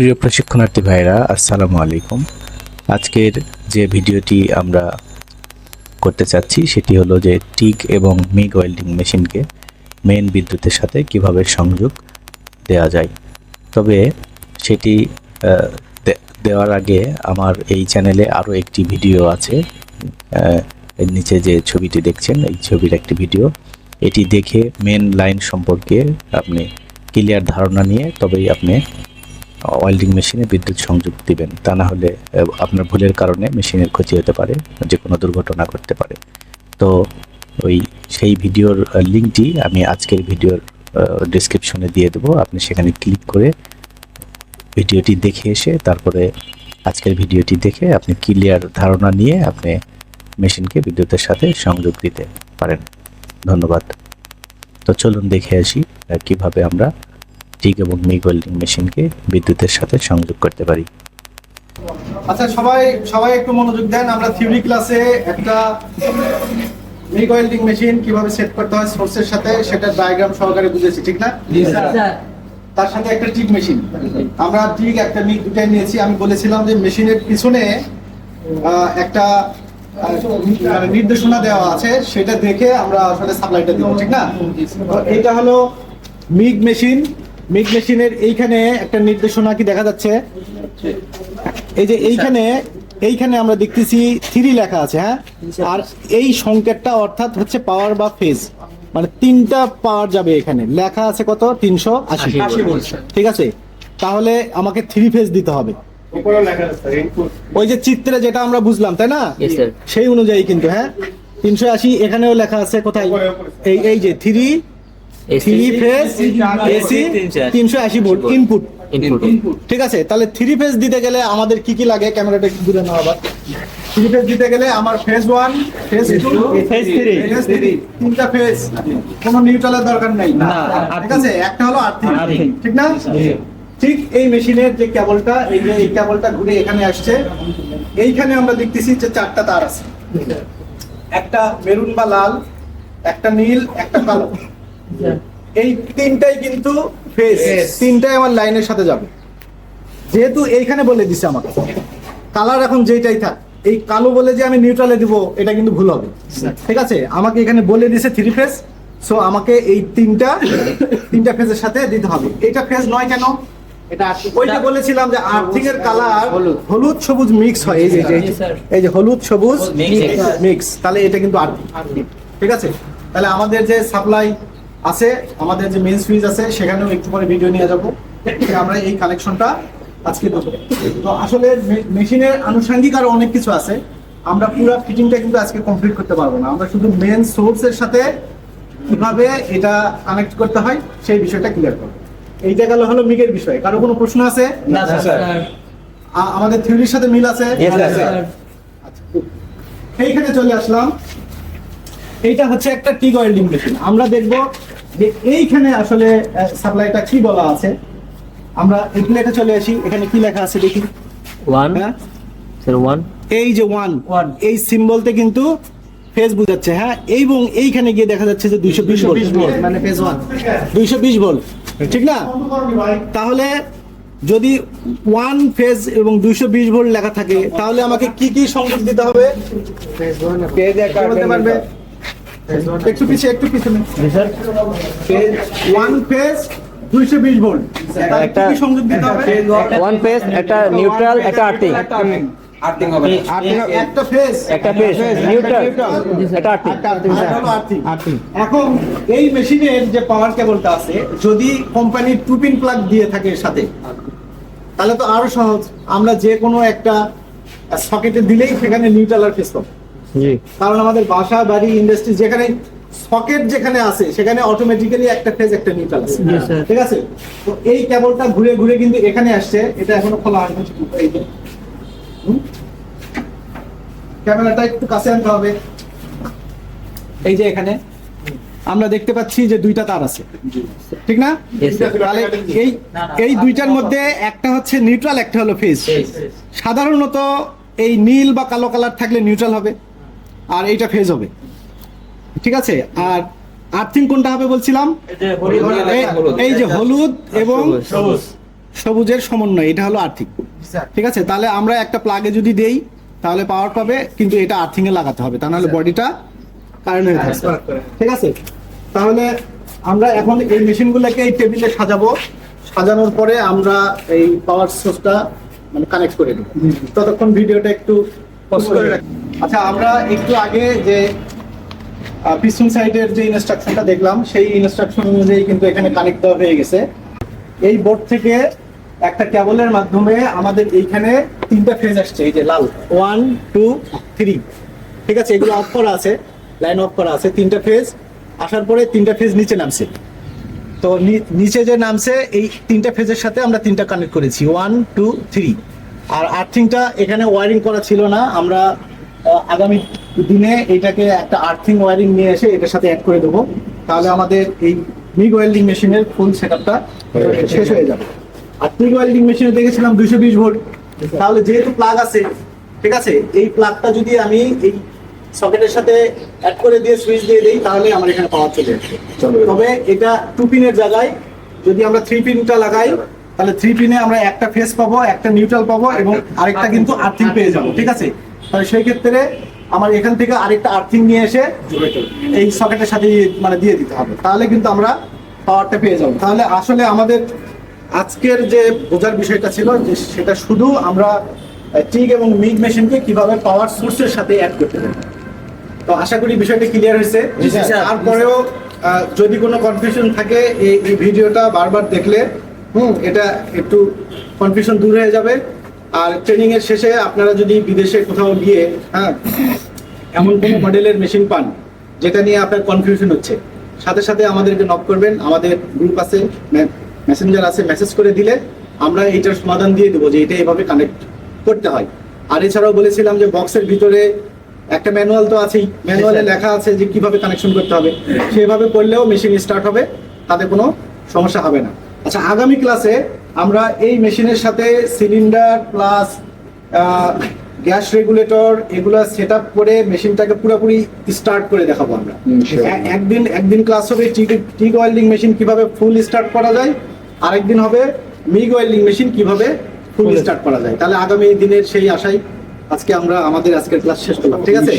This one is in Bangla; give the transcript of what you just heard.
প্রিয় প্রশিক্ষণার্থী ভাইরা আসসালামু আলাইকুম। আজকের যে ভিডিওটি আমরা করতে চাচ্ছি, সেটি হলো যে টিক এবং মিগ ওয়েল্ডিং মেশিনকে মেন বিদ্যুতের সাথে কীভাবে সংযোগ দেওয়া যায়। তবে সেটি দেওয়ার আগে আমার এই চ্যানেলে আরও একটি ভিডিও আছে। এর নিচে যে ছবিটি দেখছেন, এই ছবির একটি ভিডিও। এটি দেখে মেন লাইন সম্পর্কে আপনি ক্লিয়ার ধারণা নিয়ে তবেই আপনি ওয়েল্ডিং মেশিনে বিদ্যুৎ সংযোগ দিবেন। তা না হলে আপনার ভুলের কারণে মেশিনের ক্ষতি হতে পারে যে কোনো দুর্ঘটনা ঘটতে পারে। তো ওই সেই ভিডিওর লিঙ্কটি আমি আজকের ভিডিওর ডিসক্রিপশনে দিয়ে দেবো। আপনি সেখানে ক্লিক করে ভিডিওটি দেখে এসে তারপরে আজকের ভিডিওটি দেখে আপনি ক্লিয়ার ধারণা নিয়ে আপনি মেশিনকে বিদ্যুতের সাথে সংযোগ দিতে পারেন। ধন্যবাদ। তো চলুন দেখে আসি কীভাবে আমরা টিক এবং মিগ ওয়েল্ডিং মেশিনকে বিদ্যুতের সাথে সংযোগ করতে পারি। আচ্ছা সবাই সবাই একটু মনোযোগ দেন। আমরা থিওরি ক্লাসে একটা মিগ ওয়েল্ডিং মেশিন কীভাবে সেট করতে হয় সোর্সের সাথে সেটা ডায়াগ্রাম সহকারে বুঝেছি ঠিক না? তার সাথে একটা টিক মেশিন। আমরা টিক একটা মিগ দুটাই নিয়েছি। আমি বলেছিলাম যে মেশিনের পিছনে একটা মানে নির্দেশনা দেওয়া আছে সেটা দেখে আমরা আসলে সাপ্লাইটা দিব ঠিক না? তো এইটা হলো মিগ মেশিন। মিগ মেশিনের এইখানে একটা নির্দেশনা কি দেখা যাচ্ছে? এই যে এইখানে এইখানে আমরা দেখতেছি থ্রি লেখা আছে হ্যাঁ? আর এই সংকেতটা অর্থাৎ হচ্ছে পাওয়ার বা ফেজ মানে তিনটা পাওয়ার যাবে এখানে। লেখা আছে কত? তিনশো আশি। ঠিক আছে? তাহলে আমাকে থ্রি ফেজ দিতে হবে। ওই যে চিত্রে যেটা আমরা বুঝলাম তাই না? সেই অনুযায়ী কিন্তু হ্যাঁ? তিনশো আশি এখানেও লেখা আছে কোথায়? এই এই যে থ্রি থ্রি ফেজ এসি তিনশো আশি ভোল্ট ইনপুট ইনপুট ঠিক আছে তাহলে থ্রি ফেজ দিতে গেলে আমাদের কি কি লাগে? ক্যামেরাটা একটু দূরে নাও আবার। থ্রি ফেজ দিতে গেলে আমার phase one phase two phase three phase three তিনটা ফেজ কোনো নিউট্রালের দরকার নেই। ঠিক আছে একটা হলো আর্থিং ঠিক না? ঠিক এই মেশিনের যে কেবলটা এই যে এই কেবলটা ঘুরে এখানে আসছে এইখানে আমরা দেখতেছি যে চারটা তার আছে। একটা মেরুন বা লাল একটা নীল একটা কালো। এই তিনটাই কিন্তু ফেস তিনটাই আমার লাইনের সাথে যাবে। যেহেতু এইখানে বলে দিছে আমাকে। কালার এখন যেটাই থাক এই কালো বলে যে আমি নিউট্রালে দিব এটা কিন্তু ভুল হবে। ঠিক আছে? আমাকে এখানে বলে দিছে থ্রি ফেজ সো আমাকে এই তিনটা তিনটা ফেজের সাথে দিতে হবে। এটা ফেজ নয় কেন? এটা ওইটা বলেছিলাম যে আর্থিং এর কালার হলুদ। সবুজ মিক্স হয়। এই যে এই যে- এই যে হলুদ সবুজ মিক্স তাহলে এটা কিন্তু আর্থিং। ঠিক আছে? তাহলে আমাদের যে সাপ্লাই আছে আমাদের যে মেন সুইচ আছে সেখানেও একটু পরে ভিডিও নিয়ে যাব। আমরা এই কালেকশনটা আজকে দেবো। তো আসলে মেশিনের আনুষঙ্গিক আরও অনেক কিছু আছে। আমরা পুরো ফিটিংটা কিন্তু আজকে কমপ্লিট করতে পারব না। আমরা শুধু মেন সোর্সের সাথে কীভাবে এটা কানেক্ট করতে হয় সেই বিষয়টা ক্লিয়ার করব। এইটা গেল হলো মিগের বিষয়। কারও কোনো প্রশ্ন আছে? আমাদের থিওরির সাথে মিল আছে? আচ্ছা, এইখানে চলে আসলাম। এইটা হচ্ছে একটা টিগ ওয়েল্ডিং মেশিন আমরা দেখব যে এইখানে আসলে সাপ্লাইটা কি বলা আছে। আমরা এই প্লেটে চলে আসি এখানে কি লেখা আছে দেখি। ওয়ান হ্যাঁ? স্যার ওয়ান এই যে ওয়ান ওয়ান এই সিম্বলতে কিন্তু ফেজ বুঝাচ্ছে হ্যাঁ? এবং এইখানে গিয়ে দেখা যাচ্ছে যে দুইশো বিশ ভোল্ট মানে ফেজ ওয়ান দুইশো বিশ ভোল্ট ঠিক না? তাহলে যদি ওয়ান ফেজ এবং দুইশো বিশ ভোল্ট লেখা থাকে তাহলে আমাকে কি কি সংযোগ দিতে হবে? বলতে পারবে? একটু পিছিয়ে একটু পিছনে ওয়ান ফেজ দুইশো বিশ ভোল্ট একটা সংযোগ দিতে হবে? ওয়ান পেস একটা নিউট্রাল একটা আর্থিং একটা ফেজ একটা পেস নিউট্রাল একটা আর্থিং আর্থিং। এখন এই মেশিনের যে পাওয়ার কেবলটা আছে যদি কোম্পানি টু পিন প্লাগ দিয়ে থাকে এর সাথে তাহলে তো আরও সহজ। আমরা যে কোনো একটা সকেটে দিলেই সেখানে নিউট্রাল আর ফেস পাবো কারণ আমাদের বাসা বাড়ি ইন্ডাস্ট্রি যেখানে সকেট যেখানে আছে সেখানে অটোমেটিক্যালি একটা ফেজ একটা নিউট্রাল আছে। ঠিক আছে? তো এই কেবলটা ঘুরে ঘুরে কিন্তু এখানে আসছে। এটা এখনও খোলা হয়নি এই যে ক্যামেরাটা একটু কাছে আনতে হবে। এই যে এখানে। আমরা দেখতে পাচ্ছি যে দুইটা তার আছে। ঠিক না? তাহলে এই এই দুইটার মধ্যে একটা হচ্ছে নিউট্রাল একটা হলো ফেজ সাধারণত এই নীল বা কালো কালার থাকলে নিউট্রাল হবে। আর এইটা ফেজ হবে। ঠিক আছে? আর আর্থিং কোনটা হবে বলছিলাম? এই- যে হলুদ এবং সবুজ। সবুজের সমন্বয় এটা হলো আর্থিং ঠিক আছে? তাহলে আমরা একটা প্লাগে যদি দেই তাহলে পাওয়ার পাবে কিন্তু এটা আর্থিং এ লাগাতে হবে। তা নাহলে বডিটা কারেন্ট হয়ে থাকবে। ঠিক আছে? তাহলে আমরা এখন এই মেশিনগুলোকে এই টেবিলে সাজাবো। সাজানোর পরে আমরা এই পাওয়ার সোর্সটা মানে কানেক্ট করে দেবো ততক্ষণ ভিডিওটা একটু পজ করে রাখি। আচ্ছা আমরা একটু আগে যে পিছন সাইডের যে ইনস্ট্রাকশনটা দেখলাম, সেই ইনস্ট্রাকশন অনুযায়ী কিন্তু এখানে কানেক্ট দেওয়া হয়ে গেছে। এই বোর্ড থেকে একটা কেবলের মাধ্যমে আমাদের এইখানে তিনটা ফেজ আসছে, এই যে লাল। ওয়ান টু থ্রি ঠিক আছে, এগুলো অফ করা আছে লাইন অফ করা আছে, তিনটা ফেজ আসার পরে তিনটা ফেজ নিচে নামছে। তো নিচে যে নামছে, এই তিনটা ফেজের সাথে আমরা তিনটা কানেক্ট করেছি। ওয়ান টু থ্রি আর আর্থিংটা এখানে ওয়ারিং করা ছিল না, আমরা আগামী দিনে এটাকে একটা আর্থিং ওয়ারিং নিয়ে এসে এটার সাথে অ্যাড করে দেবো। তাহলে আমাদের এই মিগ ওয়েল্ডিং মেশিনের ফুল সেট আপটা শেষ হয়ে যাবে। আর টিগ ওয়েল্ডিং মেশিনে দেখেছিলাম দুইশো বিশ ভোল্ট তাহলে যেহেতু প্লাগ আছে ঠিক আছে? এই প্লাগটা যদি আমি এই সকেটের সাথে অ্যাড করে দিয়ে সুইচ দিয়ে দিই তাহলে আমার এখানে পাওয়ার চলে আসবে। তবে এটা টু পিনের জায়গায় যদি আমরা থ্রি পিনটা লাগাই তাহলে থ্রি পিনে আমরা একটা ফেস পাবো একটা নিউট্রাল পাবো এবং আরেকটা কিন্তু আর্থিং পেয়ে যাব ঠিক আছে? তাহলে সেই ক্ষেত্রে আমার এখান থেকে আরেকটা আর্থিং নিয়ে এসে এই সকেটের সাথে মানে দিয়ে দিতে হবে। তাহলে কিন্তু আমরা পাওয়ারটা পেয়ে যাব। তাহলে আসলে আমাদের আজকের যে বোঝার বিষয়টা ছিল যে সেটা শুধু আমরা টিক এবং মিগ মেশিনকে কীভাবে পাওয়ার সোর্সের সাথে অ্যাড করতে পারি। তো আশা করি বিষয়টা ক্লিয়ার হয়েছে। তারপরেও যদি কোনো কনফিউশন থাকে এই এই ভিডিওটা বারবার দেখলে হুম এটা একটু কনফিউশন দূর হয়ে যাবে। আর ট্রেনিং এর শেষে আপনারা যদি বিদেশে কোথাও গিয়ে হ্যাঁ এমন কোনো মডেলের মেশিন পান, যেটা নিয়ে আপনার কনফিউশন হচ্ছে, সাথে সাথে আমাদেরকে নক করবেন, আমাদের গ্রুপ আছে মেসেঞ্জার আছে মেসেজ করে দিলে আমরা এইটার সমাধান দিয়ে দেবো যে এটা এভাবে কানেক্ট করতে হয়। আর এছাড়াও বলেছিলাম যে বক্সের ভিতরে একটা ম্যানুয়াল তো আছেই ম্যানুয়ালে লেখা আছে যে কীভাবে কানেকশন করতে হবে। সেভাবে করলেও মেশিন স্টার্ট হবে, তাতে কোনো সমস্যা হবে না। আচ্ছা আগামী ক্লাসে আমরা এই মেশিনের সাথে সিলিন্ডার প্লাস গ্যাস রেগুলেটর এগুলো সেট আপ করে মেশিনটাকে পুরোপুরি স্টার্ট করে দেখাবো আমরা। একদিন একদিন ক্লাস হবে টিক ওয়েল্ডিং মেশিন কীভাবে ফুল স্টার্ট করা যায় আরেকদিন হবে মিগ ওয়েল্ডিং মেশিন কীভাবে ফুল স্টার্ট করা যায়। তাহলে আগামী দিনের সেই আশাই আজকে আমরা আমাদের আজকের ক্লাস শেষ করলাম। ঠিক আছে?